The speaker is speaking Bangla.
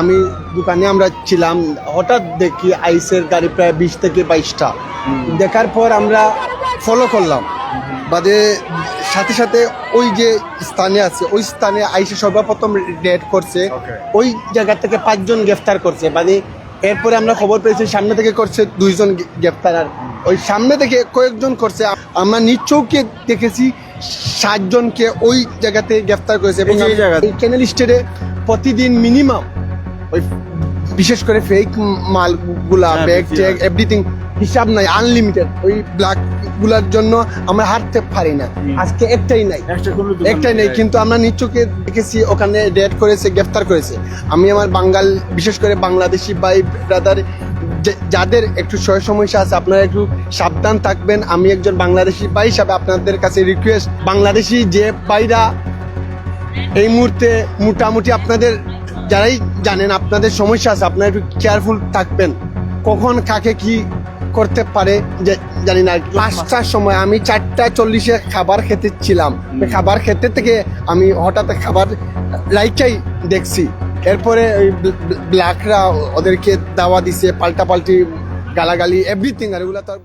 আমি দোকানে আমরা ছিলাম হঠাৎ দেখি আইসের গাড়ি প্রায় বিশ থেকে বাইশটা। দেখার পর আমরা ফলো করলাম। বাদে সাথে সাথে ওই যে স্থানে আছে ওই স্থানে আইসে সর্বপ্রথম রেড করছে। ওই জায়গা থেকে পাঁচজন গ্রেফতার করছে। বাদে এরপরে আমরা খবর পেয়েছি সামনে থেকে করছে দুইজন গ্রেফতার। আর ওই সামনে থেকে কয়েকজন করছে। আমরা নিজ দেখেছি সাতজনকে ওই জায়গাতে গ্রেফতার করেছে এবং এই ক্যানেল স্টেটে প্রতিদিন মিনিমাম ওই বিশেষ করে ফেক মালগুলা ব্যাগ ট্যাগ এভরিথিং হিসাব নাই আনলিমিটেড ওই ব্ল্যাকগুলার জন্য আমরা হাঁটতে পারি না। আজকে একটাই নাই। একটাই নাই কিন্তু আমরা নিচকে দেখেছি ওখানে ডেট করেছে গ্রেফতার করেছে। আমি আমার বাঙ্গাল বিশেষ করে বাংলাদেশি ভাই ব্রাদার যাদের একটু সয় সমস্যা আছে আপনারা একটু সাবধান থাকবেন। আমি একজন বাংলাদেশি ভাই হিসাবে আপনাদের কাছে রিকোয়েস্ট বাংলাদেশি যে ভাইরা এই মুহূর্তে মোটামুটি আপনাদের যারাই জানেন আপনাদের সমস্যা আছে আপনারা একটু কেয়ারফুল থাকবেন। কখন কাকে কি করতে পারে যে জানি না। পাঁচটার সময় আমি চারটা চল্লিশে খাবার খেতে ছিলাম খাবার খেতে থেকে আমি হঠাৎ খাবার লাইটটাই দেখছি। এরপরে ওই ব্ল্যাকরা ওদেরকে দাওয়া দিছে পাল্টা পাল্টি গালাগালি এভরিথিং আর এগুলো তো আর